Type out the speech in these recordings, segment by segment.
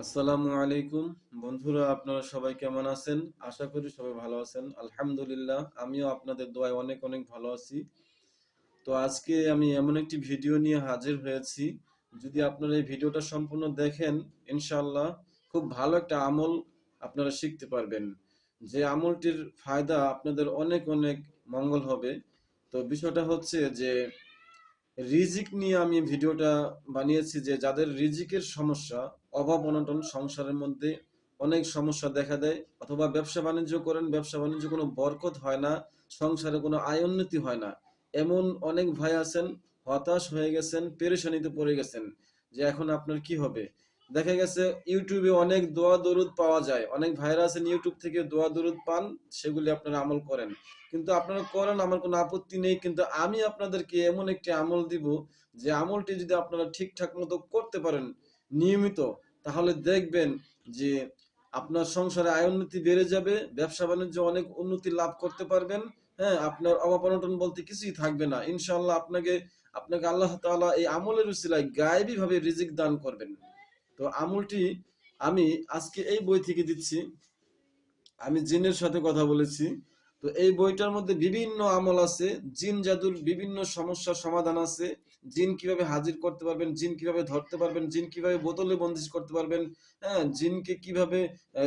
আসসালামু আলাইকুম। বন্ধুরা, আপনারা সবাই কেমন আছেন? আশা করি সবাই ভালো আছেন। আলহামদুলিল্লাহ, আমিও আপনাদের দোয়ায় অনেক অনেক ভালো আছি। তো আজকে আমি এমন একটি ভিডিও নিয়ে হাজির হয়েছি। যদি আপনারা এই ভিডিওটা সম্পূর্ণ দেখেন, ইনশাআল্লাহ খুব ভালো একটা আমল আপনারা শিখতে পারবেন। যে আমলটির ফায়দা আপনাদের অনেক অনেক মঙ্গল হবে। তো বিষয়টা হচ্ছে যে রিজিক নিয়ে আমি ভিডিওটা বানিয়েছি যে যাদের রিজিকের সমস্যা, অভাব, অনটন সংসারের মধ্যে অনেক সমস্যা দেখা দেয়, অথবা ব্যবসা বাণিজ্য করেন, ব্যবসা বাণিজ্য কোনো বরকত হয় না, সংসারে কোনো আয় উন্নতি হয় না। এমন অনেক ভাই আছেন, হতাশ হয়ে গেছেন, পেরেশানিতে পড়ে গেছেন যে এখন আপনার কি হবে? দেখা গেছে ইউটিউবে অনেক দোয়া দরুদ পাওয়া যায়। অনেক ভাইরা আছেন ইউটিউব থেকে দোয়া দরুদ পান, সেগুলি আপনারা আমল করেন। কিন্তু আপনারা করেন, আমার কোনো আপত্তি নেই। কিন্তু আমি আপনাদেরকে এমন একটি আমল দিব যে, আমলটি যদি আপনারা ঠিকঠাক মতো করতে পারেন, নিয়মিত, তাহলে দেখবেন যে, আপনার সংসারে আয় উন্নতি বেড়ে যাবে, ব্যবসা বাণিজ্য অনেক উন্নতি লাভ করতে পারবেন। হ্যাঁ আপনার অভাব অনটন বলতে কিছুই থাকবে না। ইনশাল্লাহ আপনাকে আপনাকে আল্লাহ তাআলা এই আমলের উসিলায় গায়েবী ভাবে রিজিক দান করবেন। তো আমুলটি আমি আজকে এই বই থেকে দিচ্ছি। আমি জিনের সাথে কথা বলেছি। তো এই বইটার মধ্যে বিভিন্ন আমল আছে। জিন জাদুর বিভিন্ন সমস্যার সমাধান আছে। জিন কীভাবে হাজির করতে পারবেন, জিন কীভাবে ধরতে পারবেন, জিন কীভাবে বোতলে বন্দিশ করতে পারবেন হ্যাঁ জিনকে কীভাবে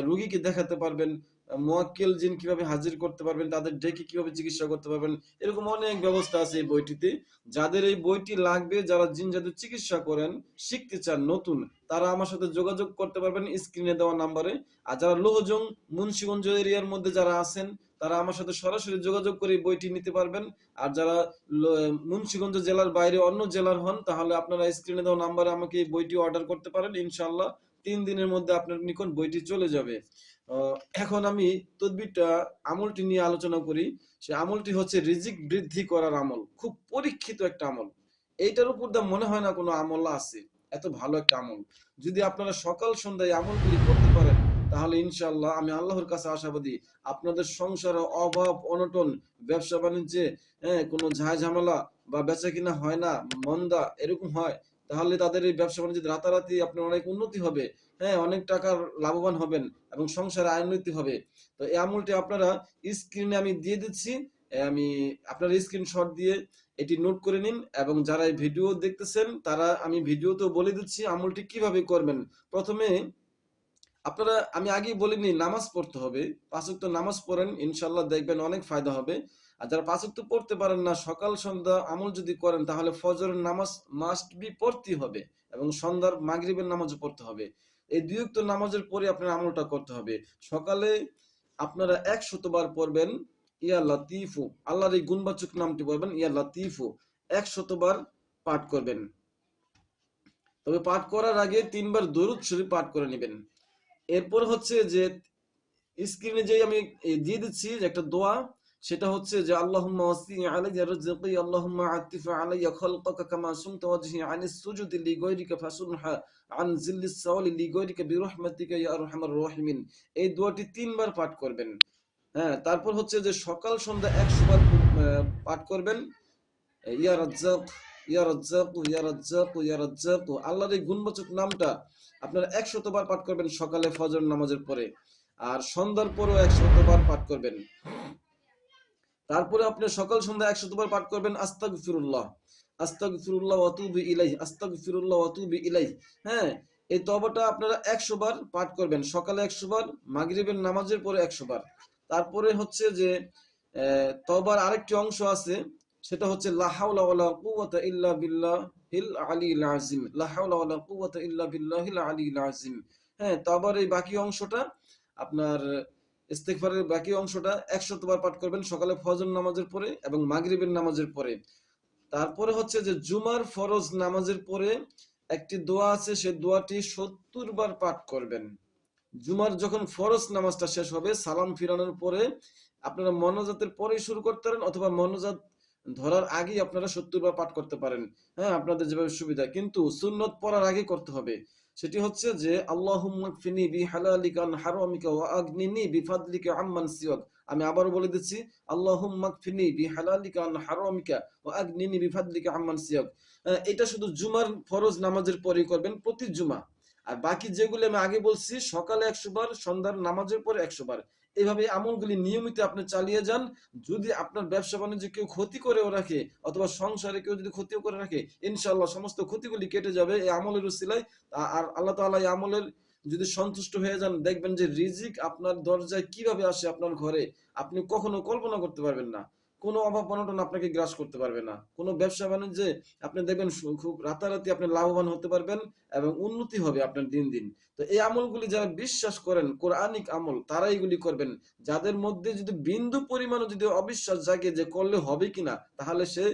রুগীকে দেখাতে পারবেন মোয়াক্কেল জিন কীভাবে হাজির করতে পারবেন, তাদের ডেকে কীভাবে চিকিৎসা করতে পারবেন, এরকম অনেক ব্যবস্থা আছে এই বইটিতে। যাদের এই বইটি লাগবে, যারা জিন যাদের চিকিৎসা করেন, শিখতে চান নতুন, তারা আমার সাথে যোগাযোগ করতে পারবেন স্ক্রিনে দেওয়া নাম্বারে। আর যারা লোহজং, মুন্সিগঞ্জ এরিয়ার মধ্যে যারা আছেন, তারা আমার সাথে সরাসরি যোগাযোগ করে বইটি নিতে পারবেন। আর যারা মুন্সিগঞ্জ জেলার বাইরে অন্য জেলার হন, তাহলে আপনারা স্ক্রিনে দেওয়া নাম্বারে আমাকে এই বইটি অর্ডার করতে পারেন। ইনশাল্লাহ তিন দিনের মধ্যে আপনার নিকট বইটি চলে যাবে। এখন আমি তদবিরটা আমলটি নিয়ে আলোচনা করি। সে আমলটি হচ্ছে রিজিক বৃদ্ধি করার আমল, খুব পরীক্ষিত একটা আমল। এইটার উপর দা মনে হয় না কোনো আমল আছে, এত ভালো একটা আমল। যদি আপনারা সকাল সন্ধ্যায় আমলগুলি করতে পারেন, তাহলে ইনশাল্লাহ আমি আল্লাহর কাছে আশাবাদী আপনাদের সংসারে অভাব, অনটন, ব্যবসা বাণিজ্যে হ্যাঁ কোনো ঝামেলা বা বেচা কিনা হয় না, মন্দা এরকম হয় তাহলে তাদের এই ব্যবসা বাণিজ্যে রাতারাতি আপনার অনেক উন্নতি হবে। হ্যাঁ অনেক টাকার লাভবান হবেন এবং সংসারে আয় উন্নতি হবে। তো এই আমলটি আপনারা স্ক্রিনে আমি দিয়ে দিচ্ছি। আমি আপনার স্ক্রিনশট দিয়ে এটি নোট করে নিন এবং যারা এই ভিডিও দেখতেছেন, তারা আমি ভিডিওতেও বলে দিচ্ছি আমলটি কীভাবে করবেন। প্রথমে আপনারা, আমি আগেই বলিনি, নামাজ পড়তে হবে। পাঁচক তো নামাজ পড়েন ইনশাল্লাহ দেখবেন অনেক ফায়দা হবে। আর যারা পাঁচক তো পড়তে পারেন না, সকাল, সন্ধ্যা আমল যদি করেন, তাহলে ফজরের নামাজ মাস্ট বি পড়তে হবে এবং সন্ধ্যার মাগরিবের নামাজও পড়তে হবে। এই দুই উক্ত নামাজের পরে আপনার আমলটা করতে হবে। সকালে আপনারা এক শতবার পড়বেন, ইয়া লাতিফু, আল্লাহর এই গুণবাচক নামটি পড়বেন, ইয়া লাতিফু, এক শতবার পাঠ করবেন। তবে পাঠ করার আগে তিনবার দরুদ শরীফ পাঠ করে নেবেন। এরপর হচ্ছে যে স্ক্রিনে যে আমি দিয়ে দিচ্ছি একটা দোয়া সেটা হচ্ছে যে, আল্লাহুম্মা এই দোয়াটি তিনবার পাঠ করবেন। হ্যাঁ তারপর হচ্ছে যে, সকাল সন্ধ্যা 100 বার পাঠ করবেন। আল্লাহর এই গুণবাচক নামটা আপনারা একশতবার পাঠ করবেন সকালে ফজর নামাজের পরে। আর সন্ধ্যার পরেও একশতবার পাঠ করবেন। তারপরে আপনি সকাল সন্ধ্যা একশতবার পাঠ করবেন, আস্তাগফিরুল্লাহ। আস্তাগফিরুল্লাহ ওয়া আতুবু ইলাইহি, আস্তাগফিরুল্লাহ ওয়া আতুবু ইলাইহি। হ্যাঁ এই তবাটা আপনারা 100 বার পাঠ করবেন, সকালে 100 বার মাগরিবের নামাজের পরে 100 বার তারপরে হচ্ছে যে তবার আরেকটি অংশ আছে, সেটা হচ্ছে, লা হাওলা ওয়ালা কুওয়াতা ইল্লা বিল্লাহিল আলিয়্যিল আযীম। লা হাওলা ওয়ালা কুওয়াতা ইল্লা বিল্লাহিল আলিয়্যিল আযীম। হ্যাঁ তবার এই বাকি অংশটা আপনার ইস্তেগফারের বাকি অংশটা 100 বার পাঠ করবেন সকালে ফজর নামাজের পরে এবং মাগরিবের নামাজের পরে। তারপরে হচ্ছে যে জুমার ফরজ নামাজের পরে একটি দোয়া আছে সেই দোয়াটি সত্তর বার পাঠ করবেন। জুমার যখন ফরজ নামাজটা শেষ হবে, সালাম ফিরানোর পরে আপনারা মনোজাতের পরেই শুরু করতে পারেন অথবা মনোজাত ধরার আগেই আপনারা সত্তর বার পাঠ করতে পারেন। হ্যাঁ আপনাদের যেভাবে সুবিধা। কিন্তু সুন্নত পড়ার আগে করতে হবে। সেটি হচ্ছে যে আমি আবারও বলে দিচ্ছি এটা শুধু জুমার ফরজ নামাজের পরে করবেন, প্রতি জুমা। আর বাকি যেগুলো আমি আগে বলছি, সকালে একশো বার, সন্ধ্যার নামাজের পরে একশো বার। এইভাবে এই আমলগুলি নিয়মিত আপনি চালিয়ে যান। যদি আপনার ব্যবসা বাণিজ্য কেউ ক্ষতি করেও রাখে, অথবা সংসারে কেউ যদি ক্ষতিও করে রাখে ইনশাল্লাহ সমস্ত ক্ষতিগুলি কেটে যাবে এই আমলের উসিলায়। আর আল্লাহ তালা এই আমলের যদি সন্তুষ্ট হয়ে যান, দেখবেন যে রিজিক আপনার দরজায় কীভাবে আসে আপনার ঘরে, আপনি কখনো কল্পনা করতে পারবেন না। কোনো অভাব অনটন আপনাকে গ্রাস করতে পারবে না। কোনো ব্যবসা বাণিজ্যে আপনি দেখবেন খুব রাতারাতি আপনি লাভবান হতে পারবেন এবং উন্নতি হবে আপনার দিন দিন। তো এই আমলগুলি যারা বিশ্বাস করেন, কোরআনিক আমল, তারা এগুলি করবেন। যাদের মধ্যে যদি বিন্দু পরিমাণও যদি অবিশ্বাস জাগে যে করলে হবে কিনা, তাহলে সে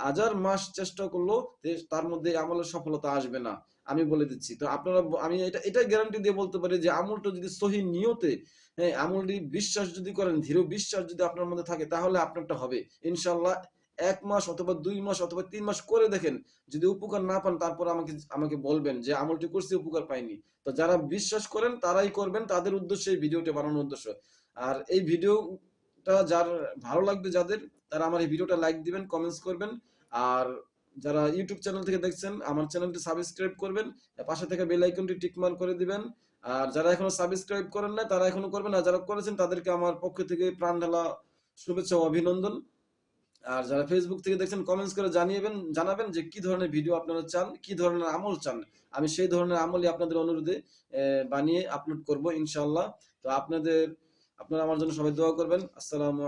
হাজার মাস চেষ্টা করল তার মধ্যে আমলের সফলতা আসবে না। আমি বলে দিচ্ছি। তো আপনারা আমি এটা, এটাই গ্যারান্টি দিয়ে বলতে পারি যে আমলটা যদি সহি নিয়তে হ্যাঁ আমলটি বিশ্বাস যদি করেন, দৃঢ় বিশ্বাস যদি আপনার মধ্যে থাকে, তাহলে আপনারটা হবে। ইনশাল্লাহ এক মাস অথবা দুই মাস অথবা তিন মাস করে দেখেন, যদি উপকার না পান, তারপর আমাকে আমাকে বলবেন যে আমলটি করছি, উপকার পাইনি। তো যারা বিশ্বাস করেন, তারাই করবেন, তাদের উদ্দেশ্যে এই ভিডিওটা বানানোর উদ্দেশ্য। আর এই ভিডিওটা যার ভালো লাগবে, যাদের, তারা আমার এই ভিডিওটা লাইক দিবেন কমেন্টস করবেন। আর যারা ইউটিউব চ্যানেল থেকে দেখছেন, আমার চ্যানেলটি সাবস্ক্রাইব করবেন পাশে থেকে বেল আইকনটি টিকমার্ক করে দিবেন। আর যারা এখনও সাবস্ক্রাইব করেন না তারা এখনও করবেন আর যারা করেছেন, তাদেরকে আমার পক্ষ থেকে প্রাণ ঢালা শুভেচ্ছা ও অভিনন্দন। আর যারা ফেসবুক থেকে দেখছেন কমেন্টস করে জানিয়েবেন, জানাবেন যে কি ধরনের ভিডিও আপনারা চান, কি ধরনের আমল চান। আমি সেই ধরনের আমলই আপনাদের অনুরোধে বানিয়ে আপলোড করব, ইনশাআল্লাহ। তো আপনাদের, আপনারা আমার জন্য সবাই দোয়া করবেন। আসসালামু